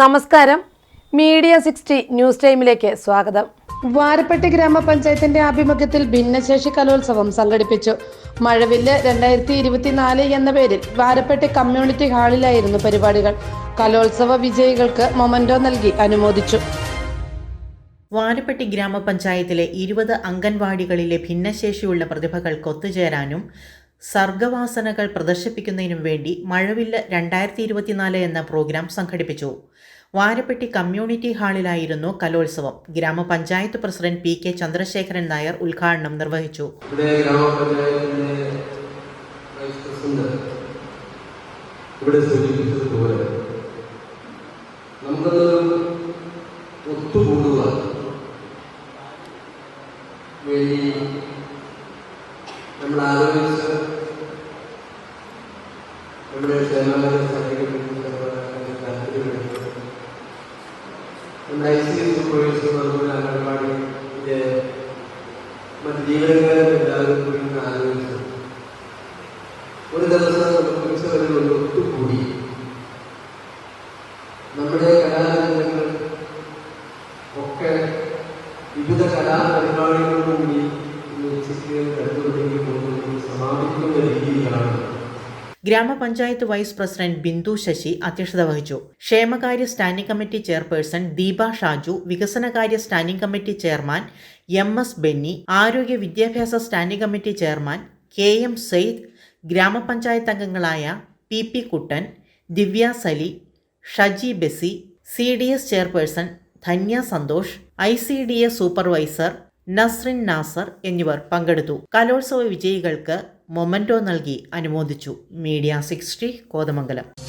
നമസ്കാരം. Media sixty news ടൈമിലേക്ക് സ്വാഗതം. വാരപ്പെട്ടി ഗ്രാമപഞ്ചായത്തിന്റെ ആഭിമുഖ്യത്തിൽ ഭിന്നശേഷി കലോത്സവം സംഘടിപ്പിച്ചു. മഴവില്ല് രണ്ടായിരത്തി ഇരുപത്തിനാല് എന്ന പേരിൽ വാരപ്പെട്ടി കമ്മ്യൂണിറ്റി ഹാളിലായിരുന്നു പരിപാടികൾ. കലോത്സവ വിജയികൾക്ക് മൊമന്റോ നൽകി അനുമോദിച്ചു. വാരപ്പെട്ടി ഗ്രാമപഞ്ചായത്തിലെ ഇരുപത് അംഗൻവാടികളിലെ ഭിന്നശേഷിയുള്ള പ്രതിഭകൾക്ക് ഒത്തുചേരാനും സർഗവാസനകൾ പ്രദർശിപ്പിക്കുന്നതിനും വേണ്ടി മഴവില്ല രണ്ടായിരത്തി ഇരുപത്തിനാല് എന്ന പ്രോഗ്രാം സംഘടിപ്പിച്ചു. വാരപ്പെട്ടി കമ്മ്യൂണിറ്റി ഹാളിലായിരുന്നു കലോത്സവം. ഗ്രാമപഞ്ചായത്ത് president P K Chandrasekharan Nair ഉദ്ഘാടനം നിർവഹിച്ചു. ഇവിടെ നമുക്കതൊരു ഒത്തുകൂടുക വേണ്ടി നമ്മൾ ആലോചിച്ച് നമ്മുടെ ജനങ്ങളെ താല്പര്യപ്പെടുന്നത്. നമ്മുടെ ഐ സി എസ് സൂപ്പർവൈസർ അതുപോലെ അംഗൻവാടി ഇത് മറ്റ് ജീവനക്കാരും എല്ലാവരും കൂടി ആലോചിച്ചു. ഒരു ദിവസം ഉത്സവങ്ങളിൽ ഒത്തുകൂടി നമ്മുടെ കലാരംഗങ്ങൾ ഒക്കെ വിവിധ കലാപരിപാടികളോടുകൂടി ഇന്ന് ഗ്രാമപഞ്ചായത്ത് വൈസ് പ്രസിഡന്റ് ബിന്ദു ശശി അധ്യക്ഷത വഹിച്ചു. ക്ഷേമകാര്യ standing committee chairperson Deepa Shaju വികസനകാര്യ standing committee chairman M S Benny ആരോഗ്യ വിദ്യാഭ്യാസ standing committee chairman K M Syed ഗ്രാമപഞ്ചായത്ത് അംഗങ്ങളായ P P Kuttan Divya Sali Shaji Besi C D S chairperson Dhanya Santhosh I C D S supervisor Nasrin Nasar എന്നിവർ പങ്കെടുത്തു. കലോത്സവ വിജയികൾക്ക് memento നൽകി അനുമോദിച്ചു. Media sixty Kothamangalam.